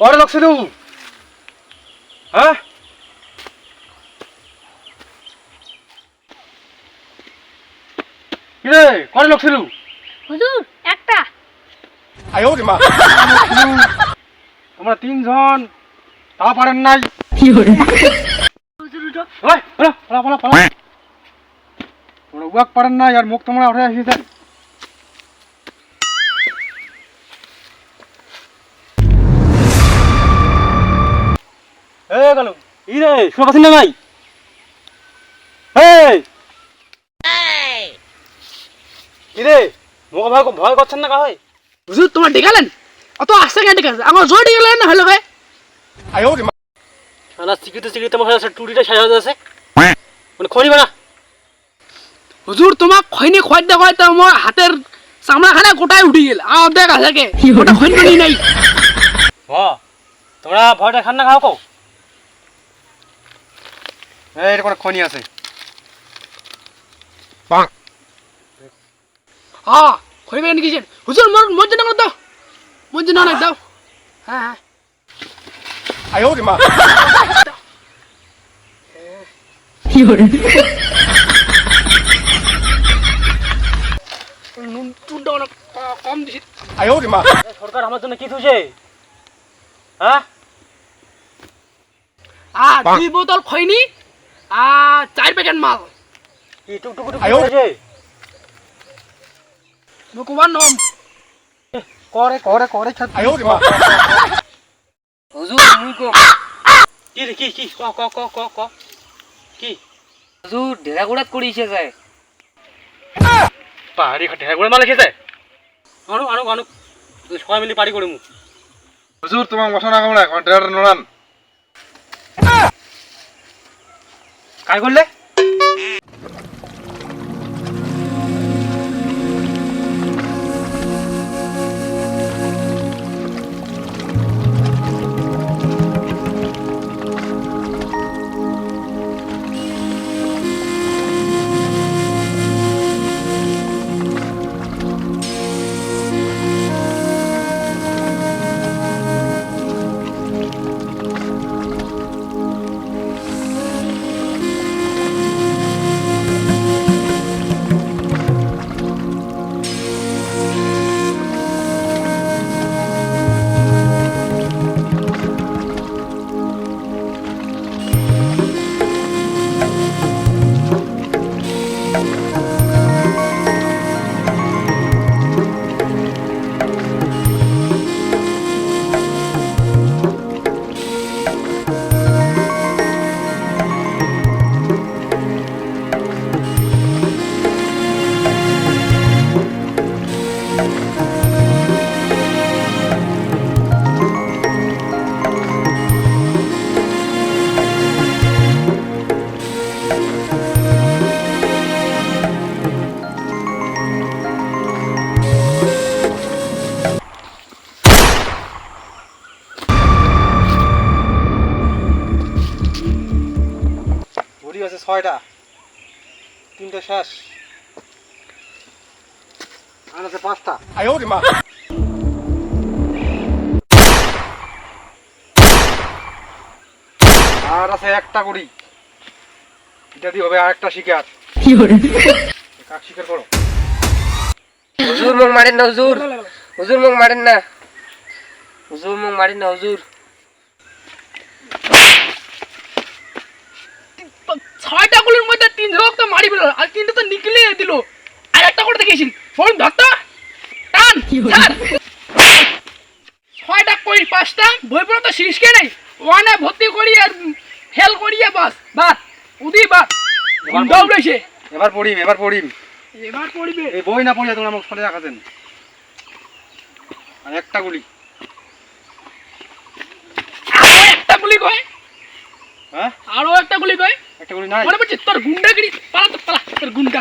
করে লোক ছিল হ্যাঁ কিরে করে লোক ছিল হুজুর একটা। তোমরা তিনজন তা পারেন নাই। হুজুর উঠো। ওই, পালা, পালা, পালা। তোমরা উয়াক পারেন নাই আর মুখ তোমরা উঠে আসিয়েছেন এ গেল। ই রে শুনে পাচ্ছেন না ভাই? রে মোক ভয় ভয় করছেন না কাহয় হুজুর তোমার ডেকালেন অত আস্তে কেন ডেকাছে আমার জোর ডেকালেন না হলো ভাই শালা চিকিতে চিকিতে আমার সাথে টুটিটা সাজা যাচ্ছে মানে খড়িবে না হুজুর তোমাক খৈনি খোয়াই দেখা তো আমার হাতের চামড়া খানে গোটায় উঠি গেল। আমার দেখ আছে কে? ওটা খৈন নাই। হ তোমরা ভয়টা খান না খাও এই এটা কোনো খনি আছে। হ্যাঁ খৈবে কেন গেছেন হুজুর মোর মোর জন্য করে দাও। মোর জন্য অনেক দাও। হ্যাঁ হ্যাঁ। নুন চুনটা অনেক কম দিছি। সরকার আমার জন্য কি থুছে হ্যাঁ? আর দুই বোতল খৈনি আর চার প্যাকেট মাল। কি মুকুবার নম। করে করে করে হুজুর মুই কম কি কি কি ক ক ক ক ক কি? হুজুর ঢেরা গুড়াত করিছে যায় পাহাড়ি ঢের করে মালে খেতে আনু আনু আনু। সবাই মিলে পারি করে মু। হুজুর তোমার মশা না কামড়ায় আমার নড়ান। काय बोलले? ছয়টা। তিনটে শেষ। আর আছে পাঁচটা। আর আছে একটা গুড়ি এটা দিয়ে হবে আর একটা শিকার কাক শিকার করো। হুজুর মুখ মারেন না হুজুর। হুজুর মুখ মারেন না। হুজুর মুখ মারেন না হুজুর। ছয়টা গুলির মধ্যে তিন লোক তো মারি ফেলো আর তিনটা তো নিকলে দিল। আর একটা করে দেখেছিল ফোন ধরতো টান ছয়টা কই পাঁচটা। বই পড়া তো শিরিষকে নেই ওয়ানে ভর্তি করি আর ফেল করিয়ে বাস। বাদ উদি বাদ। এবার পড়িম এবার পড়িম। এবার পড়বে। এই বই না পড়িয়া তোমরা আমাকে ফলে রাখাছেন আর একটা গুলি। আরও একটা গুলি কয়। হ্যাঁ? আরও একটা গুলি কয়। গুলি নাই মনে পড়ছে তোর গুন্ডাগিরি পালা তো পালা তোর গুন্ডা।